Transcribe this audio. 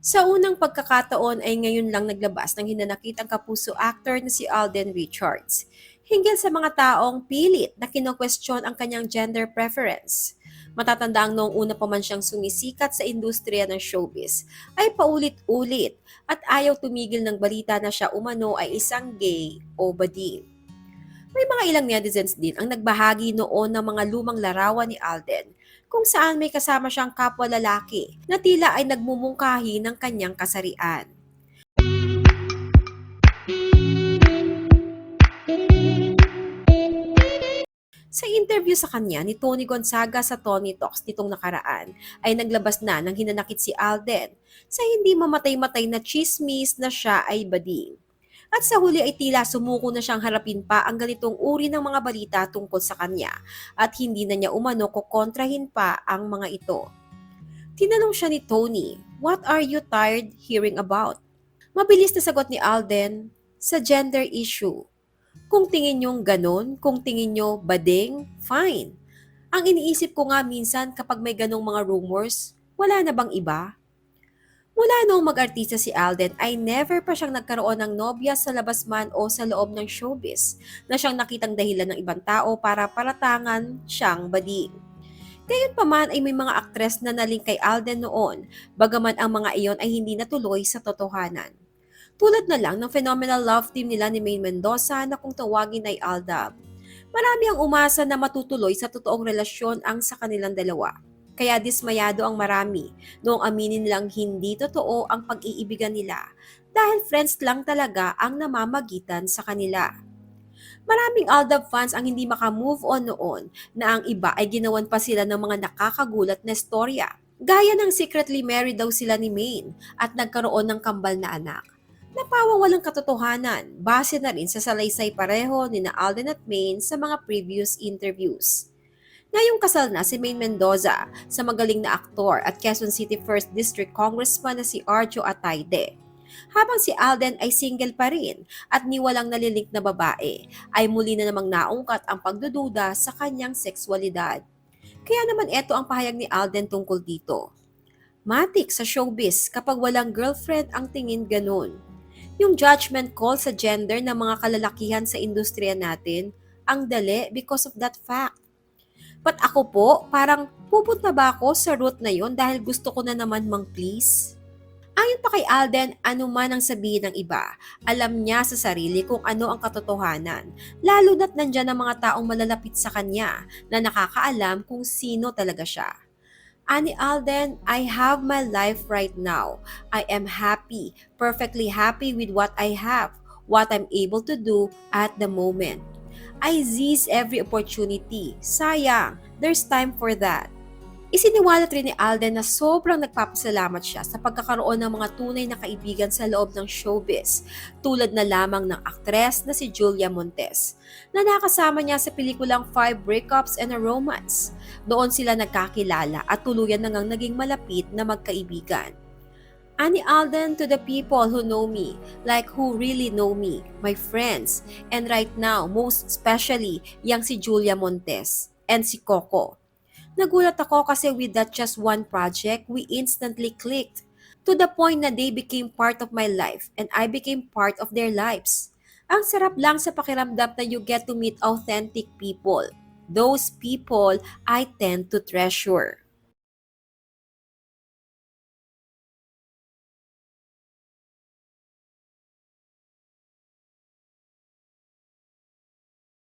Sa unang pagkakataon ay ngayon lang naglabas ng hinanakitang kapuso actor na si Alden Richards. Hinggil sa mga taong pilit na kino-question ang kanyang gender preference. Matatanda ang noong una pa man siyang sumisikat sa industriya ng showbiz, ay paulit-ulit at ayaw tumigil ng balita na siya umano ay isang gay o bading. May mga ilang netizens din ang nagbahagi noon ng mga lumang larawan ni Alden kung saan may kasama siyang kapwa lalaki na tila ay nagmumungkahi ng kanyang kasarian. Sa interview sa kanya ni Tony Gonzaga sa Tony Talks nitong nakaraan, ay naglabas na ng hinanakit si Alden sa hindi mamatay-matay na chismis na siya ay bading. At sa huli ay tila sumuko na siyang harapin pa ang ganitong uri ng mga balita tungkol sa kanya at hindi na niya umano kukontrahin pa ang mga ito. Tinanong siya ni Tony, what are you tired hearing about? Mabilis na sagot ni Alden, sa gender issue. Kung tingin niyong ganon, kung tingin niyo bading, fine. Ang iniisip ko nga minsan kapag may ganong mga rumors, wala na bang iba? Mula noong mag-artista si Alden ay never pa siyang nagkaroon ng nobya sa labas man o sa loob ng showbiz na siyang nakitang dahilan ng ibang tao para paratangan siyang bading. Gayon pa man ay may mga aktres na naling kay Alden noon, bagaman ang mga iyon ay hindi natuloy sa totohanan. Tulad na lang ng phenomenal love team nila ni Maine Mendoza na kung tawagin ay Aldab. Marami ang umasa na matutuloy sa totoong relasyon ang sa kanilang dalawa. Kaya dismayado ang marami noong aminin nilang hindi totoo ang pag-iibigan nila dahil friends lang talaga ang namamagitan sa kanila. Maraming Aldab fans ang hindi makamove on noon na ang iba ay ginawan pa sila ng mga nakakagulat na storya. Gaya ng secretly married daw sila ni Maine at nagkaroon ng kambal na anak. Napawang walang katotohanan, base na rin sa salaysay pareho ni na Alden at Maine sa mga previous interviews. Ngayong kasal na si Maine Mendoza sa magaling na aktor at Quezon City 1st District Congressman na si Arjo Atayde. Habang si Alden ay single pa rin at ni walang nalilink na babae, ay muli na namang naungkat ang pagdududa sa kanyang sexualidad. Kaya naman ito ang pahayag ni Alden tungkol dito. Matik sa showbiz kapag walang girlfriend ang tingin ganun. Yung judgment call sa gender ng mga kalalakihan sa industriya natin, ang dali because of that fact. But ako po, parang pupunta ba ako sa route na yon dahil gusto ko na naman mang please? Ayon pa kay Alden, ano man ang sabihin ng iba, alam niya sa sarili kung ano ang katotohanan, lalo na't nandyan ang mga taong malalapit sa kanya na nakakaalam kung sino talaga siya. Ani Alden, I have my life right now. I am happy, perfectly happy with what I have, what I'm able to do at the moment. I seize every opportunity. Sayang, there's time for that. Isiniwalat rin ni Alden na sobrang nagpapasalamat siya sa pagkakaroon ng mga tunay na kaibigan sa loob ng showbiz, tulad na lamang ng aktres na si Julia Montes, na nakasama niya sa pelikulang Five Breakups and a Romance. Doon sila nagkakilala at tuluyan na naging malapit na magkaibigan. Ani Alden to the people who know me, like who really know me, my friends, and right now, most especially, yang si Julia Montes and si Coco. Nagulat ako kasi with that just one project, we instantly clicked. To the point na they became part of my life and I became part of their lives. Ang sarap lang sa pakiramdam na you get to meet authentic people. Those people I tend to treasure.